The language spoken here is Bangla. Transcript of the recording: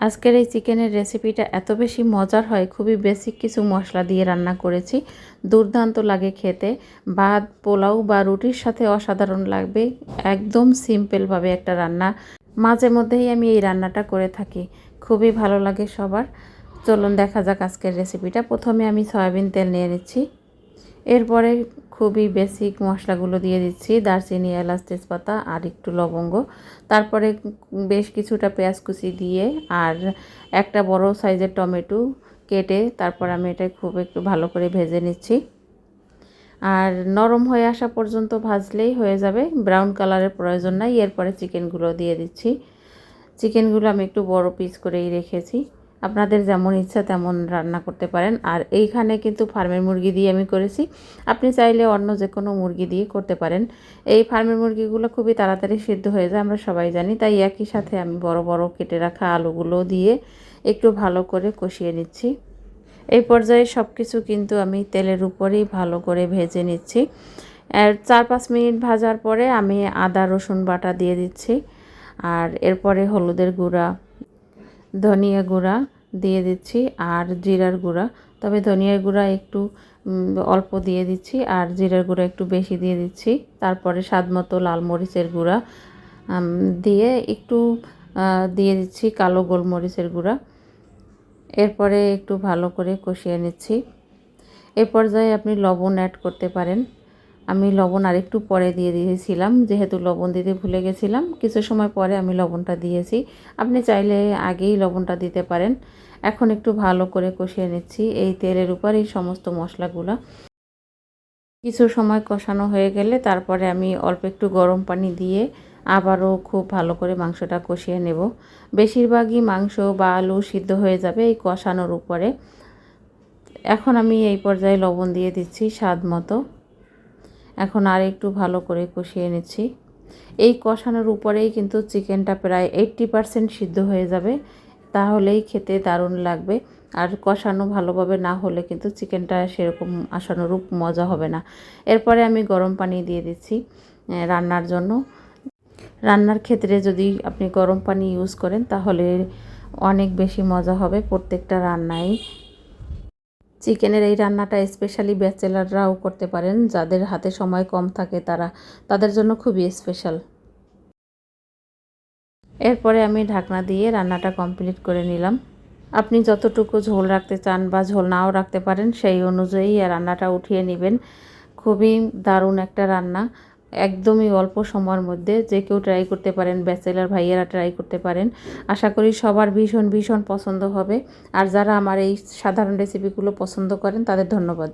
আজকের এই চিকেনের রেসিপিটা এত বেশি মজার হয়, খুবই বেসিক কিছু মশলা দিয়ে রান্না করেছি। দুর্দান্ত লাগে খেতে। ভাত, পোলাও বা রুটির সাথে অসাধারণ লাগবে। একদম সিম্পলভাবে একটা রান্না। মাঝে মধ্যেই আমি এই রান্নাটা করে থাকি। খুবই ভালো লাগে সবার। চলুন দেখা যাক আজকের রেসিপিটা প্রথমে আমি সয়াবিন তেল নিয়ে নিচ্ছি। এরপরে খুবই বেসিক মশলাগুলো দিয়ে দিচ্ছি। দারচিনি, এলাচ, তেজপাতা আর একটু লবঙ্গ। তারপরে বেশ কিছুটা পেঁয়াজ কুচি দিয়ে আর একটা বড় সাইজের টমেটো কেটে তারপর আমি এটা খুব একটু ভালো করে ভেজে নিচ্ছি। আর নরম হয়ে আসা পর্যন্ত ভাজলেই হয়ে যাবে। ব্রাউন কালারের প্রয়োজন নাই। এরপরে চিকেনগুলো দিয়ে দিচ্ছি। চিকেনগুলো আমি একটু বড় পিস করেই রেখেছি। আপনাদের যেমন ইচ্ছা তেমন রান্না করতে পারেন। আর এইখানে কিন্তু ফার্মের মুরগি দিয়ে আমি করেছি। আপনি চাইলে অন্য যে কোনো মুরগি দিয়ে করতে পারেন। এই ফার্মের মুরগিগুলো খুবই তাড়াতাড়ি সিদ্ধ হয়ে যায়, আমরা সবাই জানি। তাই একই সাথে আমি বড় বড় কেটে রাখা আলুগুলো দিয়ে একটু ভালো করে কষিয়ে নিচ্ছি। এই পর্যায়ে সব কিছু কিন্তু আমি তেলের উপরেই ভালো করে ভেজে নিচ্ছি। আর চার, পাঁচ মিনিট ভাজার পরে আমি আদা, রসুন বাটা দিয়ে দিচ্ছি। আর এরপরে হলুদের গুঁড়া ধনিয়া গুঁড়া দিয়ে দিচ্ছি আর জিরার গুঁড়া। তবে ধনিয়ার গুঁড়া একটু অল্প দিয়ে দিচ্ছি আর জিরার গুঁড়া একটু বেশি দিয়ে দিচ্ছি। তারপরে স্বাদ মতো লাল মরিচের গুঁড়া দিয়ে একটু দিয়ে দিচ্ছি কালো গোলমরিচের গুঁড়া। এরপরে একটু ভালো করে কষিয়ে নিচ্ছি। এ পর্যায়ে আপনি লবণ অ্যাড করতে পারেন। আমি লবণ আরেকটু পরে দিয়ে দিয়েছিলাম, যেহেতু লবণ দিতে ভুলে গেছিলাম, কিছু সময় পরে আমি লবণটা দিয়েছি। আপনি চাইলে আগেই লবণটা দিতে পারেন। এখন একটু ভালো করে কষিয়ে নিচ্ছি এই তেলের উপর এই সমস্ত মশলাগুলো। কিছু সময় কষানো হয়ে গেলে তারপরে আমি অল্প একটু গরম পানি দিয়ে আবারও খুব ভালো করে মাংসটা কষিয়ে নেব। বেশিরভাগই মাংস বা আলু সিদ্ধ হয়ে যাবে এই কষানোর উপরে। এখন আমি এই পর্যায়ে লবণ দিয়ে দিচ্ছি স্বাদ মতো। এখন আর একটু ভালো করে কষিয়ে নিচ্ছি। এই কষানোর উপরেই কিন্তু চিকেনটা প্রায় এইট্টি পারসেন্ট সিদ্ধ হয়ে যাবে। তাহলেই খেতে দারুণ লাগবে। আর কষানো ভালোভাবে না হলে কিন্তু চিকেনটা সেরকম আসানুরূপ মজা হবে না। এরপরে আমি গরম পানি দিয়ে দিচ্ছি রান্নার জন্য। রান্নার ক্ষেত্রে যদি আপনি গরম পানি ইউজ করেন, তাহলে অনেক বেশি মজা হবে প্রত্যেকটা রান্নায় চিকেনের এই রান্নাটা স্পেশালি ব্যাচেলাররাও করতে পারেন, যাদের হাতে সময় কম থাকে তারা, তাদের জন্য খুবই স্পেশাল এরপরে আমি ঢাকনা দিয়ে রান্নাটা কমপ্লিট করে নিলাম। আপনি যতটুকু ঝোল রাখতে চান বা ঝোল নাও রাখতে পারেন, সেই অনুযায়ী রান্নাটা উঠিয়ে নেবেন। খুবই দারুণ একটা রান্না। একদমই অল্প সময়ের মধ্যে যে কেউ ট্রাই করতে পারেন ব্যাচেলার ভাইয়েরা ট্রাই করতে পারেন। আশা করি সবার ভীষণ ভীষণ পছন্দ হবে। আর যারা আমার এই সাধারণ রেসিপিগুলো পছন্দ করেন, তাদের ধন্যবাদ।